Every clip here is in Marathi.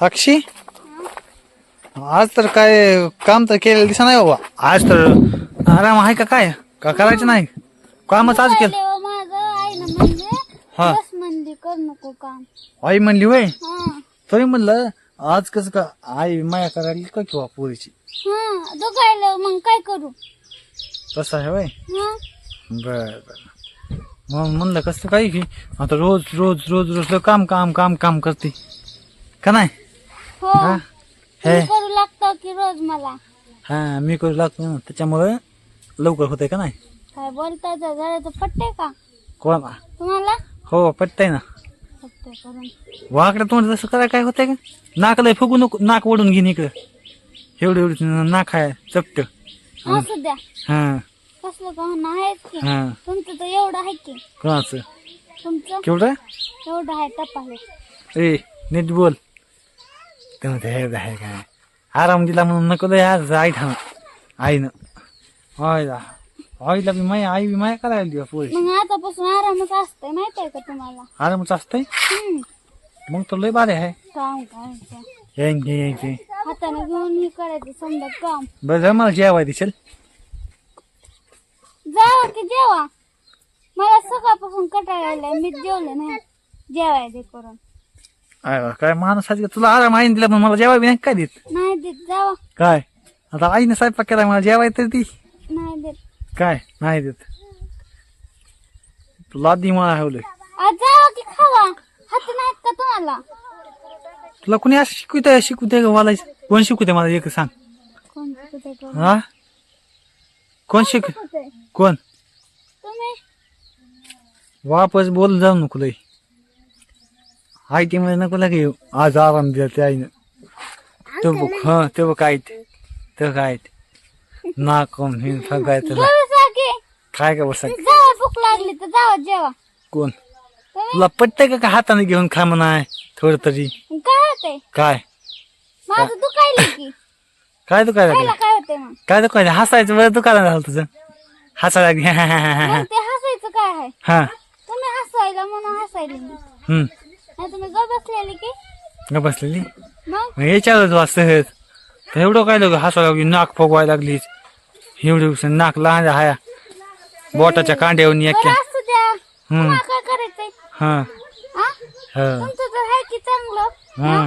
साक्षी आज तर काय काम तर केलेलं दिसा नाही बाबा. आज तर आराम आहे का काय? का करायचं नाही? कामच आज केलं. म्हणजे हा. बस म्हणली कर नको काम. आई म्हणली वय? हा. तरी म्हणलं आज कसं का आई माया करायला का किंवा पोरीची. हा दुखायला मग काय करू? तसं आहे वय? हा. बर बर. मग म्हणलं कसं काय की आता रोज रोज रोज रोज काम काम काम काम करते. का नाही? हो. हा? हे. तुम्ही करू लागतो की रोज मला? हा मी करू लागतो ना. त्याच्यामुळे लवकर होतंय का नाही? काय बोलता जरा तर पटते का? कोण तुम्हाला? हो पटतंय ना. करून. वाकडं तोंड तसं करायला काय होतंय का? नाक लय फुगू नको नाक ओढून घेईन इकडं. एवढं एवढं नाक आहे चपट असू द्या. हा. कसलं का म्हणणं आहेच की. हा. तुमचं तर एवढं आहे की. कोणाचं? तुमचं? केवढं? एवढं आहे टपाले ए नीट बोल. ते म्हणते हे आहे काय आराम दिला म्हणून नको लय आज आई ठाण आईनं आईला आईला बी माया आई बी माय करायला दिवा पोरी मग आतापासून आरामच असतंय माहीत आहे का तुम्हाला आरामच असतंय हम्म मग तर लय बारे आहे काम करायचं यायचे यायचे हाताने घेऊन हे करायचं समजा काम बरं जा मला जेवाय दिसेल जावा की जेवा मला सकाळपासून कटाळा आलाय मी जेवले नाही जेवाय दे करून अरे काय माणूस आहे का? तुला आराम आईने दिला पण मला जेवाय बी नाही काय देत? नाही देत जावा. काय? आता आईने स्वयंपाक केला मला जेवाय तर ती नाही देत. काय? नाही देत. तुला आधी मला हवलंय. आज जावा की खावा. हात नाहीत का तुम्हाला? तुला कोणी असं शिकवतंय? शिकवतंय का वालायचं कोण शिकवतंय मला एक सांग. कोण शिकवतंय करून? हा? कोण शिक? कोण तुम्ही? वापस बोल जाऊ नको लय. आई ती मध्ये नको लागे आज आराम दिला त्या आईनं तो बघ हा ते बघ काय ते ते काय ते नाक हे सगळं की काय का बसा? जावा भूक लागली तर जावा जेवा. कोण? तुला पटतंय का का हाताने घेऊन खा म्हणाय थोडं तरी? काय होतंय? काय? माझं दुखायलं की. काय तू काय खायला काय होतंय मग? काय तू काय हसायचं बरं तू काय झालं तुझं. हसायला लागली. मग ते हसायचं काय आहे? हा. तुम्ही हसायला म्हणून हसायला हम्म. तुम्ही ग बसलेली की? ग बसलेली? मग? मग याच्यावरच एवढं काय लोक हसायला लागली नाक फोगवायला लागली एवढी नाक लहान हाया. बोटाच्या कांड्यावर एक हा.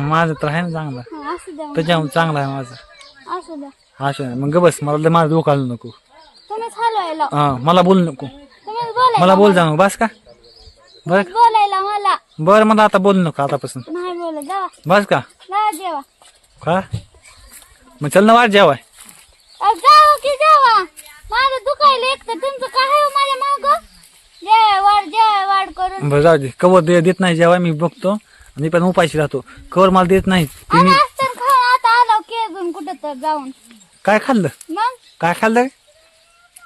माझं तर आहे ना चांगलं. त्याच्यामुळे चांगलं आहे माझं. असू. मग बस मला माझं डोकं घालू नको हा मला बोलू नको. मला बोल जा मग बस का? बर बोलायला मला. बरं मला आता बोलू नको आतापासून. नाही बोलत जावा बस का? जेवा. का? मग चल ना वाट जेवाय. अहो, जावा की जावा. माझं दुखायला एक तर तुमचं काय आहे हो माझ्या माग? जेवाय वाढ जेवाय वाढ करून. बरं जाऊ दे. कवर दे देत नाही जेवाय मी बघतो. आणि पण उपाशी राहतो. कवर मला देत नाही ती आणि मी असतं खाऊन आता आलो की अजून कुठं तर जाऊन. काय खाल्लं? मग? काय खाल्लं? रे?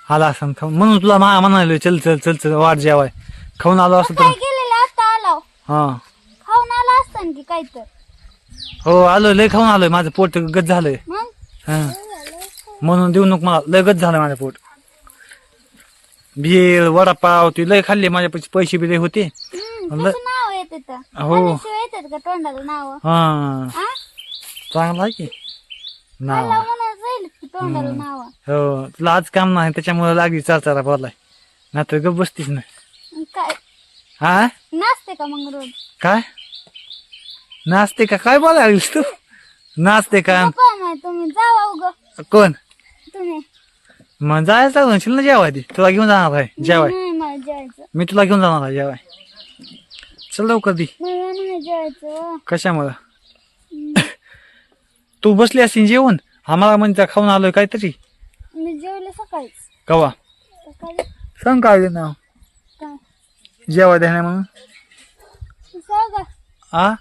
आला असं खाऊन म्हणून तुला मा म्हणालो चल चल चल चल वाट जेवाय. खाऊन आलो असं तर काय गेलेलं आता आलो हा. खाऊन आला असतं की काय तर हो आलोय लय खाऊन आलोय. माझं पोट गच झालंय. मग? हा. म्हणून देऊ नको मला. लय गच झालं माझं पोट. भेळ वडापाव ते लय खाल्ले. माझ्या पैसे पैसे बी लय होते. हम्म, म्हणलं- त्याचं नाव येते तर हो. आल्याशिवाय येतात का तोंडाला नाव? हा. चांगलं आहे की. नाव. मला म्हणत जाईल की तोंडाला नाव? हो. तुला आज काम नाही त्याच्यामुळे लागली चार चारा बोलाय. नाहीतर गप बसतीस नाही काय? हा? नाचते का मग रोज? काय? नाचते का? काय बोलायला लागलीस तू? नाचते का? गप्पा माय तुम्ही जावा उग. कोण? तुम्ही. मग जायचं म्हणशील ना जेवाय ती तुला घेऊन जाणार आहे जेवाय. नाही मला जेवायचं. मी तुला घेऊन जाणार आहे जेवाय. चल लवकर दी. मला नाही कशामुळं? तू बसली असतील जेवण आम्हाला म्हणजे खाऊन आलोय काहीतरी. मी जेवले सकाळीच. कवा? सकाळी. सांग काय नाव? जेवाय द्या म्हणून? सांगा हा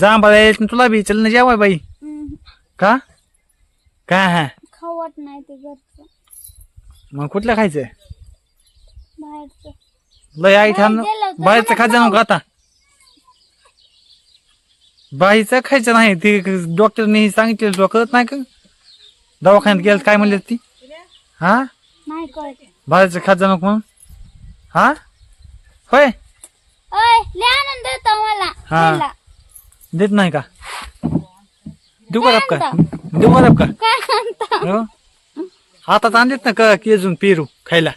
जा बरं तुला बी चल ना जेवाय बाई. का? काय हा. खाऊ वाट नाही ते घरचं. मग कुठलं बाहेरचं. लय आई थांब. बाहेरचं खायचं नको आता. बाईचं खायचं नाही ते डॉक्टरने सांगितलेलं तुला कळत नाही का? दवाखान्यात गेलं काय म्हणले ती? हा? नाही कळत. बाहेरचं खायचं नको म्हणून? हा? होय? अय लय आनंद होता मला. हा. खायला. देत नाही का? देऊ का रपका? देऊ का रपका? काय म्हणता हो? हातात आणलेत ना का केजून पेरू खायला?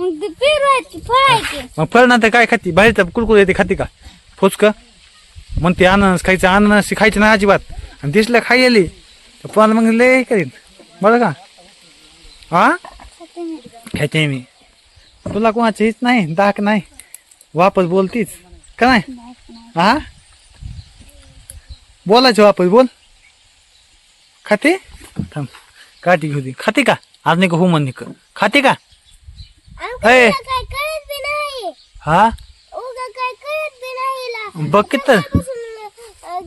मग ते पेरू आहेत की फळ आहे की? मग फळ नंतर काय खाती? बाहेरचं कुरकुर येते खाती का? फोचक? मग ते अननस खायचं अननस खायचं नाही अजिबात. आणि दिसलं खायली तर पण मग लय करीन. बरं का? हा. खायचे मी. तुला कोणाचं हेच नाही दाख नाही. वापस बोलतीच? का नाही. हा बोलायचं वापस बोल. खाते? थांब. काठी घेऊ दे. खाते का? आज नाही का हो म्हण खाते का? कळत बी नाही. हा. बघ की तर. सकाळपासून, अं,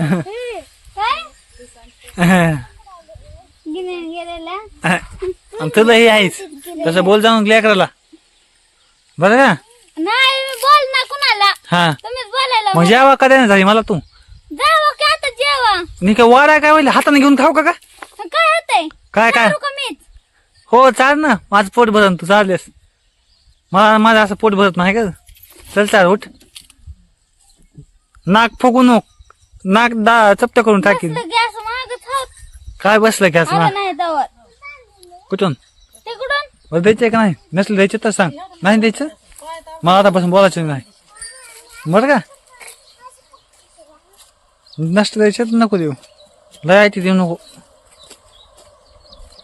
आणि तुला हे आहेस तसं बोल जाऊन लेकराला. बरं का? नाही बोल ना कुणाला. हा. तुम्हीच बोलायला मग जेवा का झाली मला तू? जावं की आता जेवा. मी काय वाडा काय होईल? हाताने घेऊन खाऊ का का? काय होतंय? काय हो चाल ना. माझं पोट भरण तू चाललेस. मला माझं असं पोट भरत नाही का? चल चाल उठ. नाक फुगू नको. नाक दा चपट करून होत काय बसलं गॅस आलं नाही तवर. कुठून? तिकडून? बरं द्यायचं का नाही? नसलं द्यायचं तर सांग. नाही द्यायचं? मला आतापासून बोलायचं नाही. बरं का? नसलं द्यायचं तर नको देऊ. लय देऊ नको.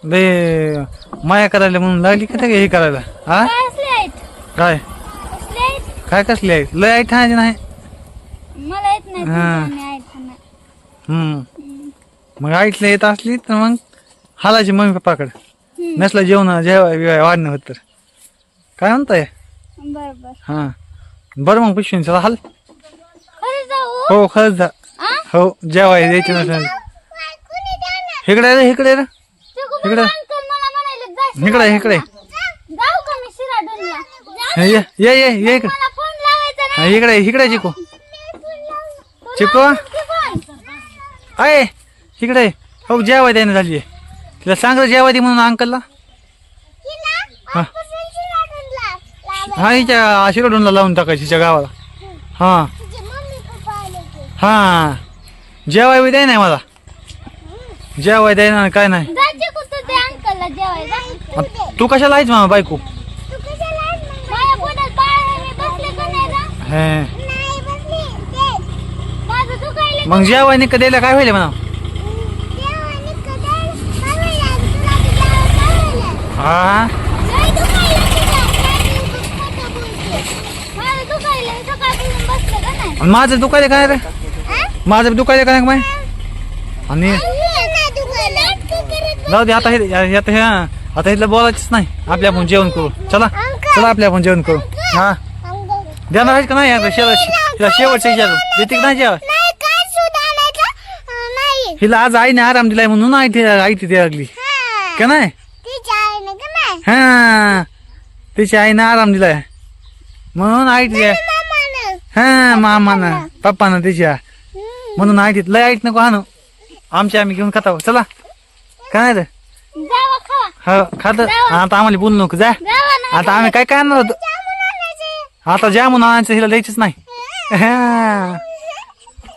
लय माया करायला म्हणून लागली का ते हे करायला? हा काय असले आहेत? काय? असले आहेत? काय कसले आहे लय आहे ठाण्याचे नाही? मला येत नाही हा. तुमच्या आणि आहेत ना. हम्म. मग आईतलं येत असली तर मग हालायची मम्मी पप्पाकडे. नसलं जेवण जेवाय बिवाय वाढणं होत तर. काय म्हणताय? बर बर हा. बरं मग पिशवीन चला हाल. हो खरंच जा? हो जेवाय द्यायचे नसेल? इकडे रे इकडे रे. ते कुठं इकडं. ये ये ये इकडे. इकडे चिकू. चिकू? अय इकडे हो जेवाय द्यायला झाली तिला सांग जेवाय दे म्हणून अंकलला. हा. हा हिच्या शिरोडूनला लावून टाकायची हिच्या गावाला. हा. हा. जेवाय बी द्याय नाही मला. जेवाय द्याय ना काय नाही. तू कशाला आहेस मामा बायको? मग? बसले का? हे. मग द्यायला काय होईल म्हणा देवाने कदाल खाल्लेलं. तुला ते जेवण खाल्लेलं. हा? लय माझं दुखायलं. सकाळपासून दुखायला काय रे? माझं दुखायला काय माय आणि नाही दुखायलं. जाऊ दे आता हे आता हे आता इथलं बोलायचंच नाही. आपल्या आपण जेवण करू. चला. चला आपल्या आपण जेवण करू. हा. अंकल. देणार आहेस का नाही? शेवट शेवटच्या विचार. देते का नाही जेवण? नाही काय सुद्धा नाही हिला आज आईने आराम दिलाय म्हणून आई आई तिथे लागली का नाही? आईने का नाही हा. तिच्या आईने आराम दिलाय. म्हणून आई तिच्या मामानं. हा मामानं. पप्पानं तिच्या. म्हणून तिथं लय ऐक नको आणू. आमच्या आम्ही घेऊन खाताव. चला. काय रे जावा खावा. हो खात. आता आम्हाला बोलू नको. जा. जावा ना आता आम्ही काय काय आणणार होतो? जामुन आणायचे. आता जामून आणायचं हिला द्यायचंच नाही. हा.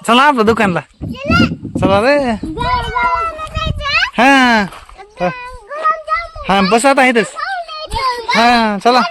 चला आपलं दुकानला. चला. रे. जावा, जावा. जायचं? हा. हां बसा आता आहेतच हां चला.